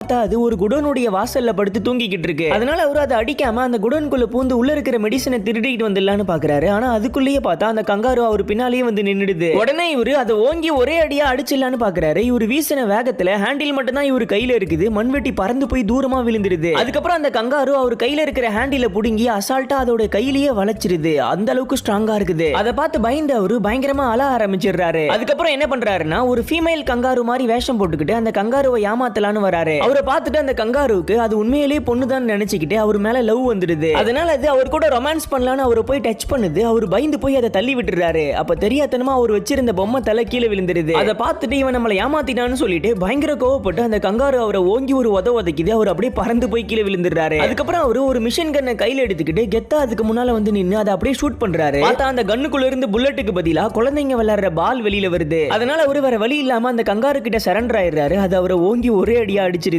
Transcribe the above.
பார்த்தா அது ஒரு குடோனுடைய வாசல்ல படுத்து தூங்கிக்கிட்டு இருக்கு. அதனால அவரு அதை அடிக்காம அந்த குடோனுக்குள்ள பூந்து உள்ள இருக்கிற மெடிசனை திருடிக்கிட்டு வந்துடலான்னு பாக்குறாரு. ஆனா அதுக்குள்ளேயே பார்த்தா அந்த கங்காரு அவர் பின்னாலேயே வந்து நின்னுடுது. உடனே இவரு அதை ஓங்கி ஒரே அடியா அடிச்சிடலான்னு பாக்குறாரு. இவர் வீசின வேகத்துல ஹேண்டில் மட்டும் தான் இவரு கையில இருக்குது. மண்வெட்டி பறந்து போய் தூரமா விழுந்துருது. அதுக்கப்புறம் அந்த கங்காரு அவர் கையில இருக்கிற ஹேண்டில புடுங்கி அசால்ட்டா அதோட கையிலேயே வளைச்சிருது. அந்த அளவுக்கு ஸ்ட்ராங்கா இருக்குது. அதை பார்த்து பயந்து அவரு பயங்கரமா அழ ஆரம்பிச்சிடுறாரு. அதுக்கப்புறம் என்ன பண்றாருன்னா ஒரு ஃபீமேல் கங்காரு மாதிரி வேஷம் போட்டுக்கிட்டு அந்த கங்காருவை ஏமாத்தலான்னு வராரு. அவரை பார்த்துட்டு அந்த கங்காருவுக்கு அது உண்மையிலேயே பொண்ணுதான் நினைச்சுக்கிட்டு அவர் மேல லவ் வந்துடுது. அதனால அது அவர் கூட ரொமான்ஸ் பண்ணலான்னு அவரை போய் டச் பண்ணுது. அவர் பயந்து போய் அதை தள்ளி விட்டுறாரு. அப்ப தெரியாதனமா அவர் வச்சிருந்த பொம்மை தலை கீழே விழுந்துருது அதை பார்த்துட்டு இவன் நம்மளை ஏமாத்திட்டான்னு சொல்லிட்டு பயங்கர கோவப்பட்டு அந்த கங்காரு அவரை ஓங்கி ஒரு உத உதைக்குது. அவர் அப்படியே பறந்து போய் கீழே விழுந்துடுறாரு. அதுக்கப்புறம் அவரு ஒரு மிஷின் கண்ணை கையில எடுத்துக்கிட்டு கெத்தா அதுக்கு முன்னால வந்து நின்று அதை அப்படியே ஷூட் பண்றாரு. பார்த்தா அந்த கண்ணுக்குள்ள இருந்து புல்லட்டுக்கு பதிலா குழந்தைங்க விளையாடுற பால் வெளியில வருது. அதனால அவரு வேற வழி இல்லாம அந்த கங்காரு கிட்ட சரண்டர் ஆயிடுறாரு. அது அவரை ஓங்கி ஒரே அடியா அடிச்சிருது.